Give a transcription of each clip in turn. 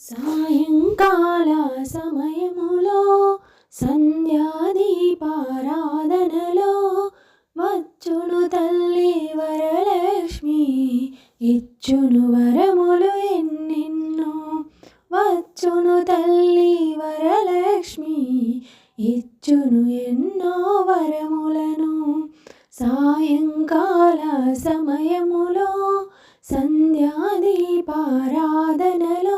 సాయంకాల సమయములో సంధ్యాదీపారాధనలో వచ్చును తల్లి వరలక్ష్మి ఇచ్చును వరములు ఎన్నెన్నో. వచ్చును తల్లి వరలక్ష్మి ఇచ్చును ఎన్నో వరములను. సాయంకాల సమయములో సంధ్యాదీపారాధనలో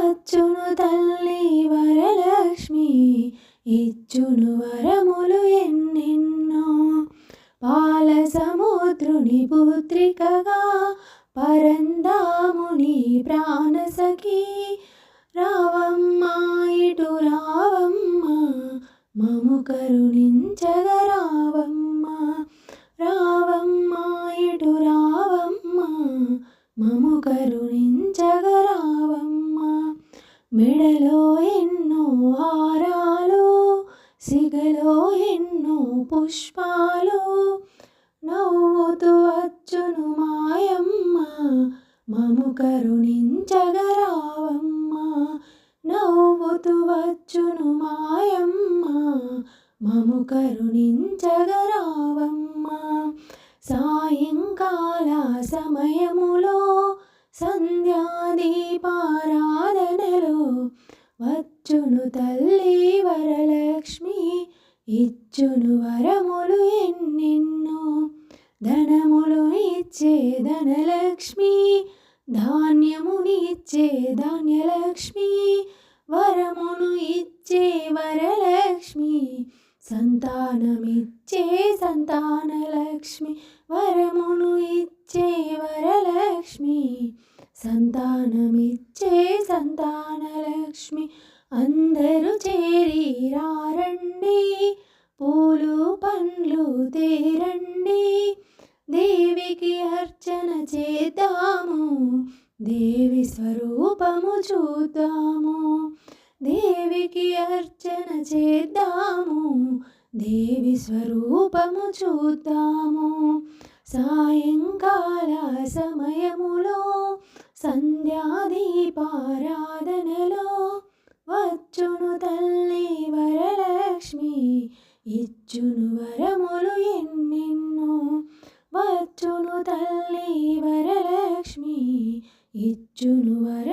వచ్చును తల్లి వరలక్ష్మి ఇచ్చును వరములు ఎన్నెన్నో. పాల సముద్రుని పుత్రికగా పరందాముని ప్రాణసఖి. రావమ్మ ఇటు రావమ్మ మము కరుణించగ రావమ్మ. రావమ్మ ఇటు రావమ్మ మము కరుణించగ రావమ్మ. మెడలో ఎన్నో హారాలు సిగలో ఎన్నో పుష్పాలు. నవ్వుతూ వచ్చును మాయమ్మ మము కరుణించగరావమ్మ నవ్వుతూ వచ్చును మాయమ్మ మము కరుణించగరావమ్మ సాయంకాల సమయములో సంధ్యాదీపారాధనలో వచ్చును తల్లి వరలక్ష్మి ఇచ్చును వరములు ఎన్నెన్నో ధనములు ఇచ్చే ధనలక్ష్మి ధాన్యమునిచ్చే ధాన్యలక్ష్మి వరమును ఇచ్చే వరలక్ష్మి సంతానమిచ్చే సంతానలక్ష్మి వరమును ఇచ్చే వర సంతానమిచ్చే సంతానలక్ష్మి అందరూ చేరి రారండి పూలు పండ్లు తేరండి. దేవికి అర్చన చేద్దాము. దేవి స్వరూపము చూద్దాము. దేవికి అర్చన చేద్దాము. దేవి స్వరూపము చూద్దాము. సాయంకాల సమయములో సంధ్యాదీపారాధనలో వచ్చును తల్లి వరలక్ష్మి ఇచ్చును వరములు ఎన్నెన్నో వచ్చును తల్లి వరలక్ష్మి ఇచ్చును వర